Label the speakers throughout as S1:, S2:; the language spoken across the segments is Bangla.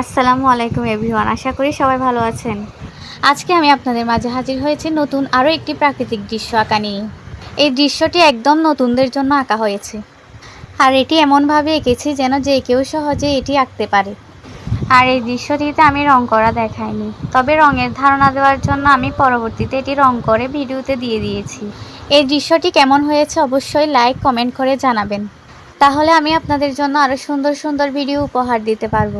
S1: আসসালামু আলাইকুম এভরিওয়ান, আশা করি সবাই ভালো আছেন। আজকে আমি আপনাদের মাঝে হাজির হয়েছি নতুন আরও একটি প্রাকৃতিক দৃশ্য আঁকা নিয়ে। এই দৃশ্যটি একদম নতুনদের জন্য আঁকা হয়েছে। আর এটি এমনভাবে এঁকেছি যেন যে কেউ সহজে এটি আঁকতে পারে। আর এই দৃশ্যটিতে আমি রং করা দেখাইনি, তবে রঙের ধারণা দেওয়ার জন্য আমি পরবর্তীতে এটি রং করে ভিডিওতে দিয়ে দিয়েছি। এই দৃশ্যটি কেমন হয়েছে অবশ্যই লাইক, কমেন্ট করে জানাবেন। তাহলে আমি আপনাদের জন্য আরও সুন্দর সুন্দর ভিডিও উপহার দিতে পারব।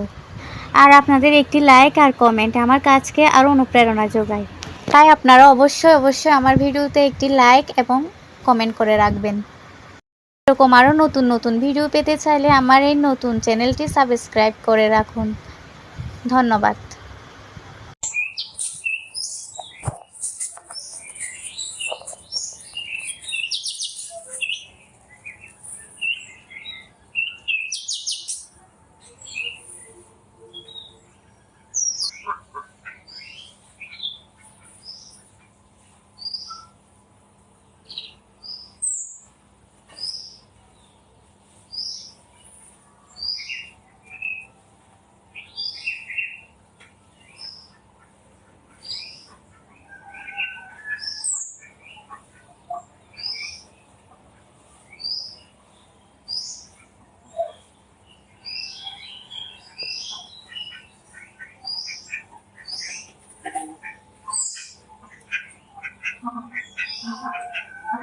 S1: আর আপনাদের একটি লাইক আর কমেন্ট আমার কাজকে আরও অনুপ্রেরণা যোগায়। তাই আপনারা অবশ্যই অবশ্যই আমার ভিডিওতে একটি লাইক এবং কমেন্ট করে রাখবেন। এরকম আরও নতুন নতুন ভিডিও পেতে চাইলে আমার এই নতুন চ্যানেলটি সাবস্ক্রাইব করে রাখুন। ধন্যবাদ।